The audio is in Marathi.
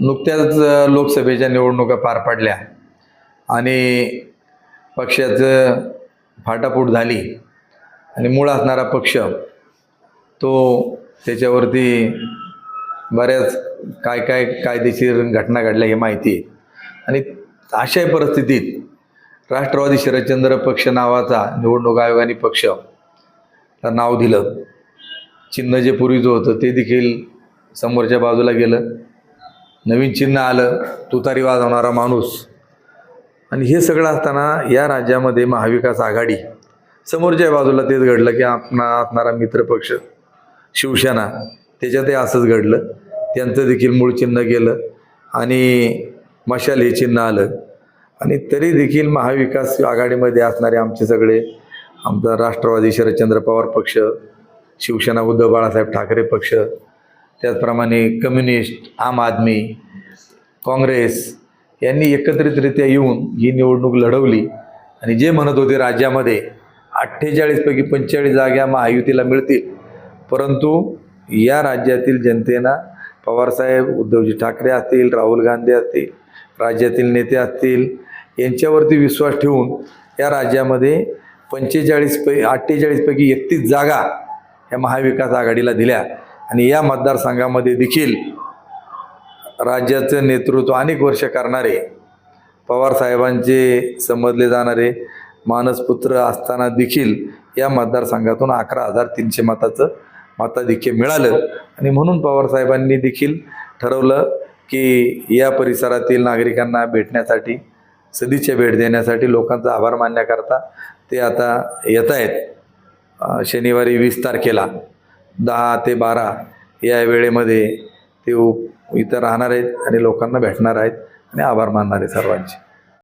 नुकत्याच लोकसभेच्या निवडणुका पार पडल्या. आणि पक्षाचं फाटाफूट झाली. आणि मूळ असणारा पक्ष तो त्याच्यावरती बऱ्याच काय काय कायदेशीर घटना घडल्या हे माहिती आहे. आणि अशाही परिस्थितीत राष्ट्रवादी शरदचंद्र पक्ष नावाचा निवडणूक आयोगाने पक्ष नाव दिलं. चिन्ह जे पूर्वीचं होतं ते देखील समोरच्या बाजूला गेलं. नवीन चिन्ह आलं तुतारी वाजवणारा माणूस. आणि हे सगळं असताना या राज्यामध्ये महाविकास आघाडी समोरच्या बाजूला तेच घडलं की आपणा असणारा मित्रपक्ष शिवसेना त्याच्यातही असंच घडलं. त्यांचं देखील मूळ चिन्ह गेलं आणि मशाल हे चिन्ह आलं. आणि तरी देखील महाविकास आघाडीमध्ये असणारे आमचे सगळे आमचा राष्ट्रवादी शरदचंद्र पवार पक्ष शिवसेना उद्धव बाळासाहेब ठाकरे पक्ष त्याचप्रमाणे कम्युनिस्ट आम आदमी काँग्रेस यांनी एकत्रितरित्या येऊन ही निवडणूक लढवली. आणि जे म्हणत होते राज्यामध्ये अठ्ठेचाळीसपैकी पंचेचाळीस जागा महायुतीला मिळतील. परंतु या राज्यातील जनतेनं पवारसाहेब उद्धवजी ठाकरे असतील राहुल गांधी असतील राज्यातील नेते असतील यांच्यावरती विश्वास ठेवून या राज्यामध्ये पंचेचाळीस पै अठ्ठेचाळीसपैकी एकतीस जागा ह्या महाविकास आघाडीला दिल्या. आणि या मतदारसंघामध्ये देखील राज्याचं नेतृत्व अनेक वर्ष करणारे पवारसाहेबांचे समजले जाणारे मानसपुत्र असताना देखील या मतदारसंघातून अकरा हजार तीनशे मताचं मताधिक्य मिळालं. आणि म्हणून पवारसाहेबांनी देखील ठरवलं की या परिसरातील नागरिकांना भेटण्यासाठी सदिच्छा भेट देण्यासाठी लोकांचा आभार मानण्याकरता ते आता येत आहेत. शनिवारी वीस तारखेला. दहा ते बारा या वेळेमध्ये ते उ- इथं राहणार आहेत आणि लोकांना भेटणार आहेत. आणि आभार मानणार आहे सर्वांचे.